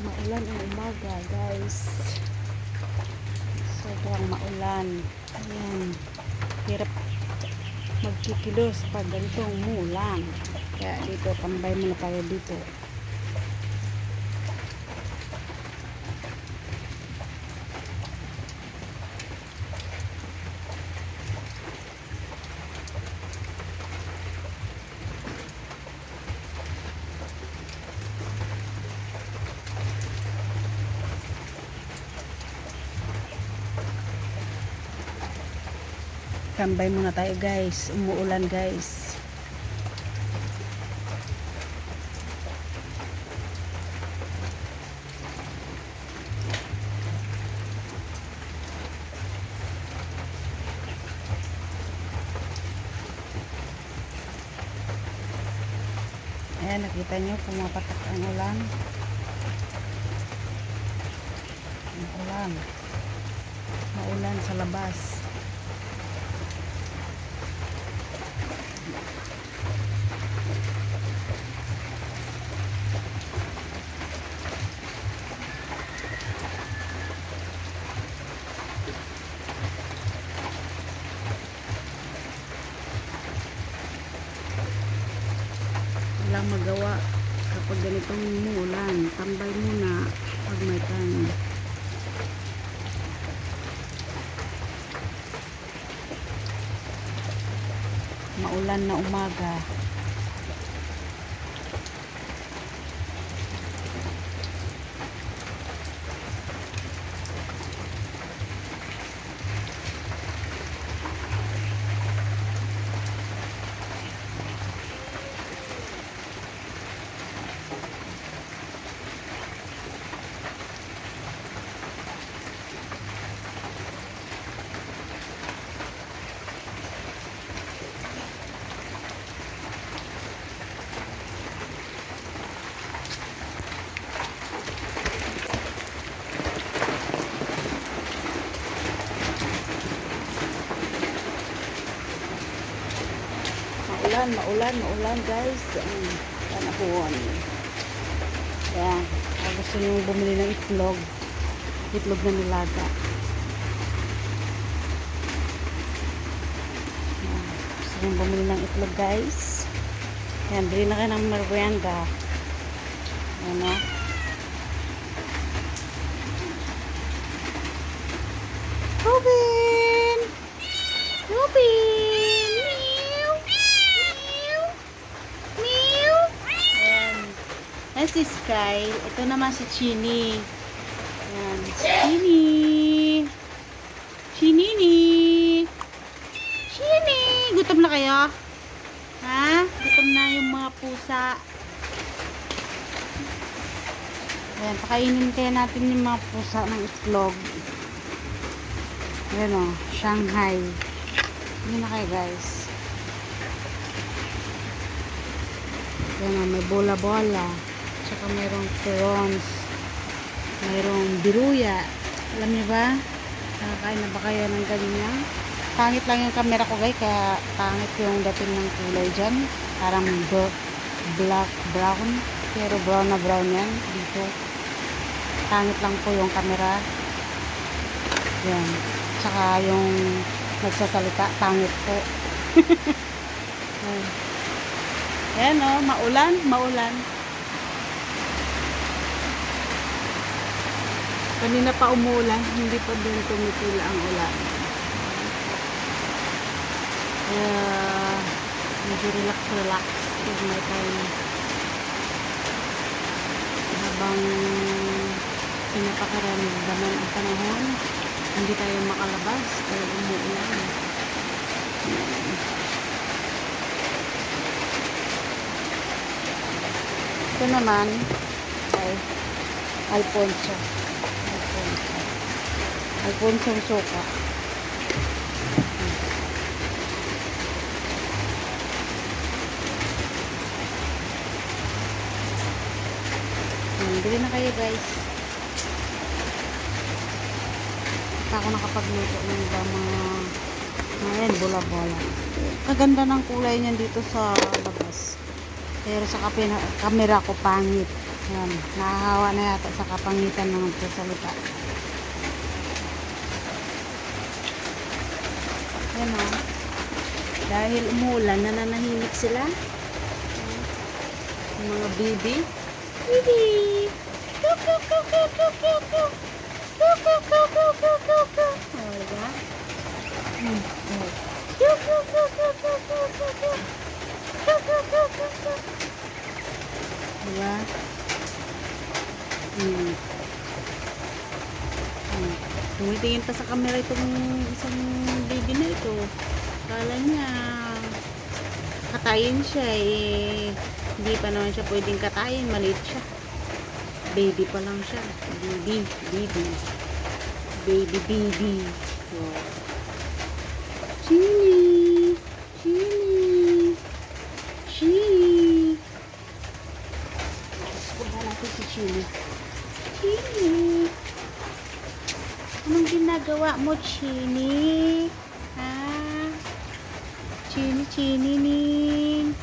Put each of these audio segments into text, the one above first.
Maulan ang umaga, guys. Sobrang maulan. Ayan. Hirap magkikilos pag ganitong mulan. Kaya dito, tambay muna tayo dito. Tambay muna tayo guys. Umuulan guys. Ayan, nakita nyo, pumapatak ang ulan. Ang ulan. Maulan sa labas. walang magawa kapag ganitong umuulan tambay muna pag may time maulan na umaga maulan maulan maulan guys. Ang panahon kaya kung gusto nyo bumili ng itlog. Itlog na nilaga. Ayan, gusto nyo bumili ng itlog guys. Yan bili na kayo ng merienda. Yan o Robin! Robin! Meow! Meow! Meow! Ayan. Sky. Ito naman si Chini. Ayan. Si Chini! Chinini! Chini! Gutom na kayo? Ha? Gutom na yung mga pusa. Ayan, pakainin kaya natin yung mga pusa ng itlog. Ayan o, Shanghai. Hindi na kayo guys. Ayan o, may bola-bola. Tsaka mayroong prawns. Mayroong biruya. Alam niyo ba? Nakakain na ba kayo ng ganyan? Pangit lang yung camera ko guys, kaya pangit yung dating ng kulay dyan. Parang black brown. Pero brown na brown yan dito. Pangit lang po yung camera. Yan. Tsaka yung nagsasalita, pangit po. Ayan o, maulan, maulan. Kanina pa umulan, hindi pa din tumitila ang ulan. Kaya, medyo relax, relax. Pag may time. Habang pinapakaramdaman ang panahon, hindi tayo makalabas dahil umuulan. Ito naman ay. Alfonso. Alfonso ang suka. Hmm, Bili na kayo guys. Basta ako nakapagluto ng mga Ayan, bola-bola. Kaganda ng kulay niyan dito sa labas. Pero sa kapina, camera ko pangit. Yan, nahahawa na yata sa kapangitan ng salita. Yan o. Dahil umuulan, nananahimik sila. Yung mga bibi. Bibi! Kuk, kuk, kuk, kuk, kuk, kuk. Kuk, kuk, kuk, kuk, kuk, kuk, kuk. O, diba? Hmm. o. Kuk, kuk, kuk, kuk, kuk, kuk, kuk, kuk. Kuk, kuk, kuk, kuk, kuk. Diba? Hmm. Hmm. Tumitingin pa sa camera itong isang baby na ito. Kala niya katayin siya eh. Hindi pa naman siya pwedeng katayin. Maliit siya. Baby pa lang siya. Baby. Baby. Baby baby. Wow. Chini. Chini. Chini. Punta natin si. Chini. Anong ginagawa mo, Chini? Ha? Chini, Chini, ning.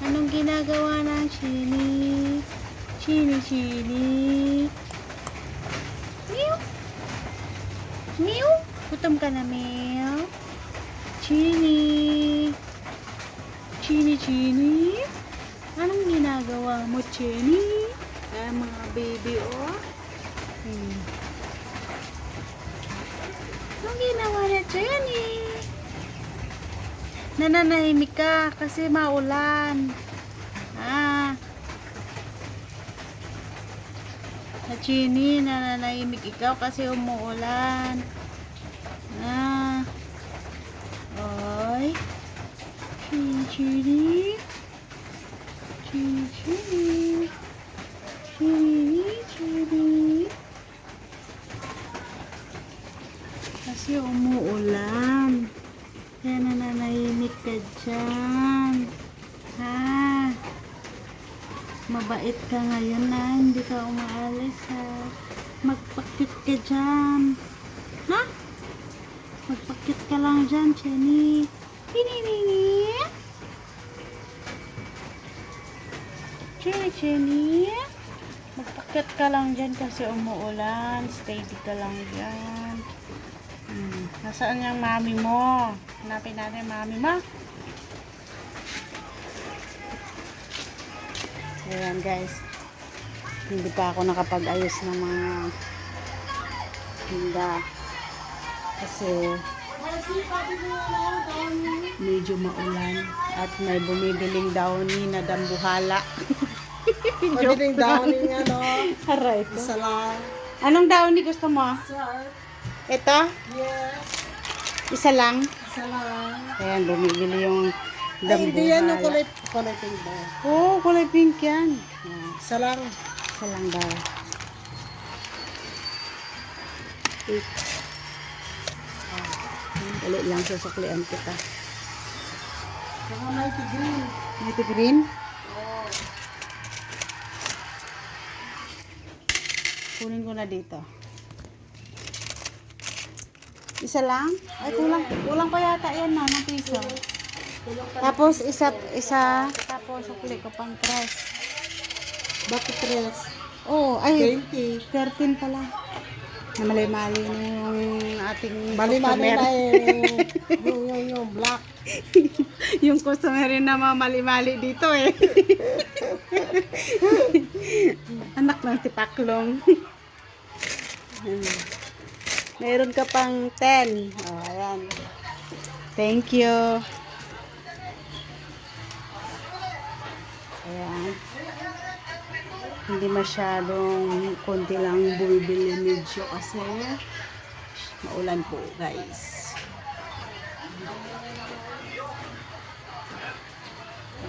Anong ginagawa ng Chini? Chini, Chini. Mew. Mew. Gutom ka na, Mew. Chini. Chini, Chini. Anong ginagawa mo, Chini? Ah, mga baby, oh. Hmm. Anong ginawa niya, Jenny? Nananahimik ka kasi maulan. Ah. Sa Jenny, nananahimik ikaw kasi umuulan. Ah. Oy. Jenny, Jenny. Jenny, Jenny. Jenny, Jenny. Kasi umuulan. Kaya nananahimik ka dyan. Ha? Mabait ka ngayon na hindi ka umaalis ha. Magpakit ka dyan. Ha? Magpakit ka lang dyan, Jenny. Hininini. Jenny, Jenny. Magpakit ka lang dyan kasi umuulan. Steady ka lang dyan. Hmm. Nasaan yung mami mo? Hanapin natin mami mo. Ayan guys. Hindi pa ako nakapag-ayos ng mga tinda. Kasi medyo maulan at may bumibiling downy na dambuhala. Pwede rin downing ano. Aray ko. Isa lang. Anong downy gusto mo? Sir. Ito? Yes. Isa lang? Isa lang. Ayan, bumibili yung Ay, hindi yan yung kulay, kulay pink ba? Oo, oh, kulay pink yan. Ayan, Isa lang. isa lang daw. Eight. Ah, Dali lang susuklian kita. Saka mighty green. Ito green? Oh. Kunin ko na dito. Isa lang? Ay, kulang. Kulang pa yata yan na, ng piso. Tapos, isa, isa, tapos, sukli ko pang tres. Bakit tres? Oh, ay, 20. 13 pala. Na mali-mali na yung ating Mali-mali customer. na eh. yung, yung, yung black. yung customer rin na mali-mali dito eh. Anak ng tipaklong. Hmm. Meron ka pang 10. Oh, ayan. Thank you. Ayan. Hindi masyadong konti lang bumibili medyo kasi maulan po guys.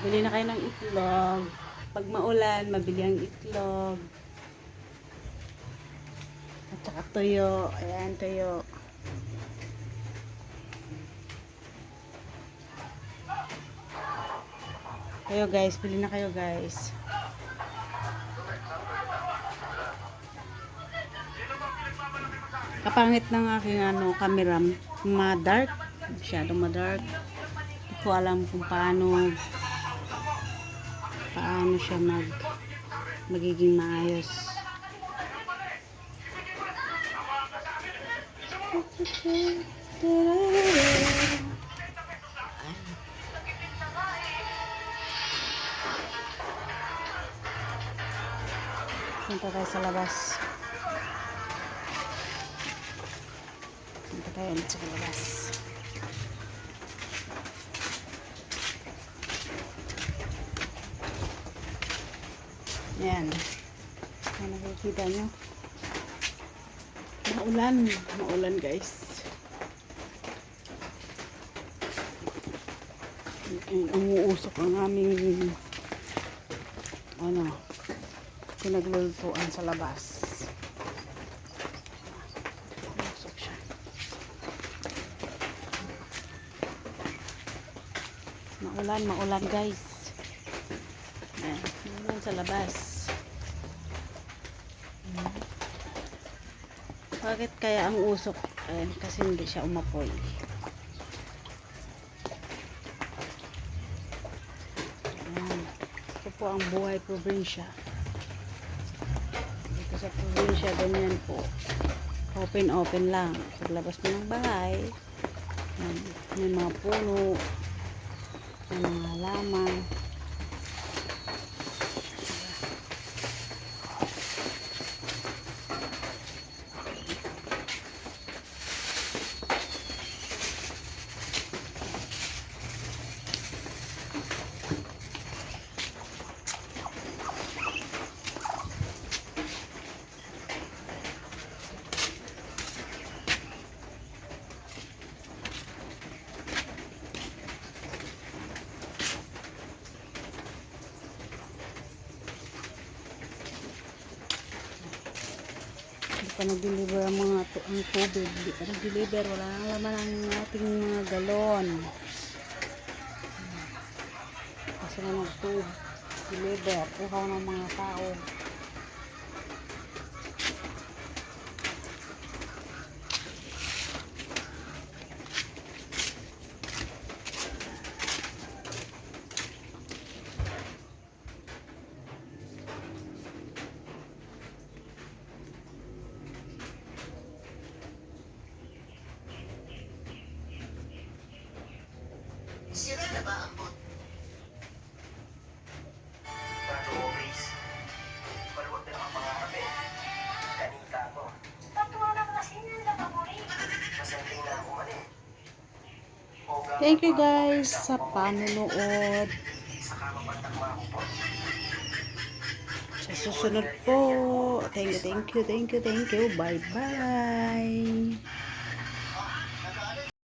Bili na kayo ng itlog. Pag maulan, mabili ang itlog. At saka tuyo. Ayan, tuyo. Kayo guys, bili na kayo guys. Kapangit ng aking ano, camera. Ma-dark. Masyadong ma-dark. Hindi ko alam kung paano paano siya mag magiging maayos. Punta tayo sa labas. Punta tayo ulit sa labas. Yan. Yan nakikita nyo. Maulan. Maulan guys. Umuusok ang aming ano pinaglulutuan sa labas. Maulan, maulan guys. Yan, maulan sa labas. Bakit kaya ang usok? Ayan, kasi hindi siya umapoy. Ayan. Ito po ang buhay probinsya. Sa probinsya, ganyan po. Open, open lang. Paglabas mo ng bahay, may mga puno, may mga halaman. Pa nag-deliver ang mga to, ang tubig. Hindi pa nag-deliver. Wala nang laman ang ating mga galon. Kasi na nag-tube. Deliver. Uhaw ng mga tao. Thank you guys sa panonood. Sa susunod po. Thank you, thank you, thank you, thank you. Bye-bye.